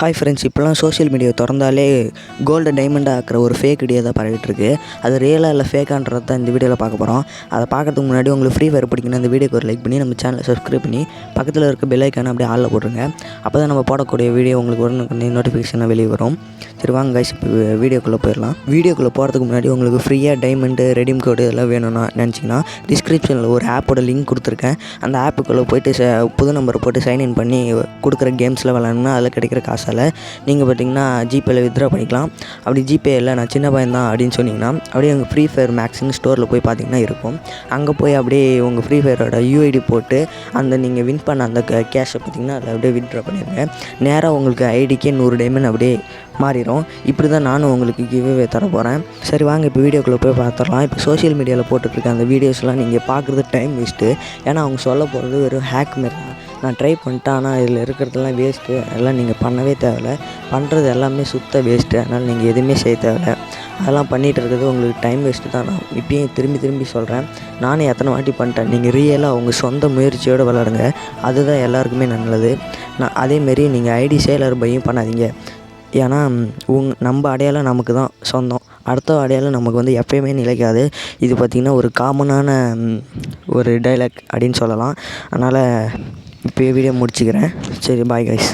Hi friends இப்போலாம் social media திறந்தாலே gold டைமண்டாக ஆக்கிற ஒரு ஃபேக் வீடியோ தான் பரவிட்டுருக்கு அது ரியலாக இல்லை ஃபேக்கான்றது தான் இந்த வீடியோவில் பார்க்க போகிறோம் அதை பார்க்கறதுக்கு முன்னாடி உங்களுக்கு ஃப்ரீ ஃபயர் பிடிக்கணும் இந்த வீடியோக்கு ஒரு லைக் பண்ணி நம்ம சேனலை சப்ஸ்கிரைப் பண்ணி பக்கத்தில் இருக்க பெல்லைக்கான அப்படியே ஆளில் போட்டுருங்க. அப்போ தான் நம்ம போடக்கூடிய வீடியோ உங்களுக்கு உடனே நோட்டிஃபிகேஷனாக வெளியே வரும். சரி வாங்க கைஸ் இப்போ வீடியோக்குள்ளே போயிடலாம். வீடியோக்குள்ளே போகிறதுக்கு முன்னாடி உங்களுக்கு ஃப்ரீயாக டைமண்டு ரெடிம் கோடு இதெல்லாம் வேணும்னா நினச்சிங்கன்னா டிஸ்கிரிப்ஷனில் ஒரு ஆப்போட லிங்க் கொடுத்துருக்கேன். அந்த ஆப்புக்குள்ளே போய்ட்டு புது நம்பர் போட்டு சைன்இன் பண்ணி கொடுக்குற கேம்ஸில் விளாட்ணுன்னா அதில் கிடைக்கிற காசு காசால் நீங்கள் பார்த்தீங்கன்னா ஜிபேயில் வித்ட்ரா பண்ணிக்கலாம். அப்படி ஜிபே இல்லை நான் சின்ன பையன் தான் அப்படின்னு சொன்னீங்கன்னா அப்படியே உங்கள் ஃப்ரீ ஃபயர் மேக்ஸிங் ஸ்டோரில் போய் பார்த்தீங்கன்னா இருக்கும். அங்கே போய் அப்படியே உங்கள் ஃப்ரீ ஃபயரோட யூஐடி போட்டு அந்த நீங்கள் வின் பண்ண அந்த கேஷை பார்த்தீங்கன்னா அதில் அப்படியே வித்ரா பண்ணிடுங்க. நேராக உங்களுக்கு ஐடிக்கே நூறு டைமண்ட் அப்படியே மாறிடும் இப்படி தான் நானும் உங்களுக்கு கிவ்வே தர போகிறேன் சரி வாங்க இப்போ வீடியோக்குள்ளே போய் பார்த்துடலாம் இப்போ சோஷியல் மீடியாவில் போட்டுட்ருக்க அந்த வீடியோஸ்லாம் நீங்கள் பார்க்குறது டைம் வேஸ்ட்டு ஏன்னா அவங்க சொல்ல போகிறது வெறும் ஹேக் மாரி தான். நான் ட்ரை பண்ணிட்டேன். ஆனால் இதில் இருக்கிறதெல்லாம் வேஸ்ட்டு அதெல்லாம் நீங்கள் பண்ணவே தேவையில்ல. பண்ணுறது எல்லாமே சுத்த வேஸ்ட்டு அதனால் நீங்கள் எதுவுமே செய்ய தேவையில்ல. அதெல்லாம் பண்ணிகிட்டு இருக்கிறது உங்களுக்கு டைம் வேஸ்ட்டு தான். நான் இப்பயும் திரும்பி திரும்பி சொல்கிறேன் நானே எத்தனை வாட்டி பண்ணிட்டேன். நீங்கள் ரியலாக உங்கள் சொந்த முயற்சியோடு விளாடுங்க அதுதான் எல்லாருக்குமே நல்லது. நான் அதேமாரி நீங்கள் ஐடி சேலர் பையும் பண்ணாதீங்க. ஏன்னா உங் நம்ம அடையாளம் நமக்கு தான் சொந்தம். அடுத்த அடையாளம் நமக்கு வந்து எப்பயுமே நிலைக்காது. இது பார்த்திங்கன்னா ஒரு காமனான ஒரு டைலாக் அப்படின்னு சொல்லலாம். அதனால் இப்போயே வீடியோ முடிச்சுக்கிறேன். சரி பாய் கைஸ்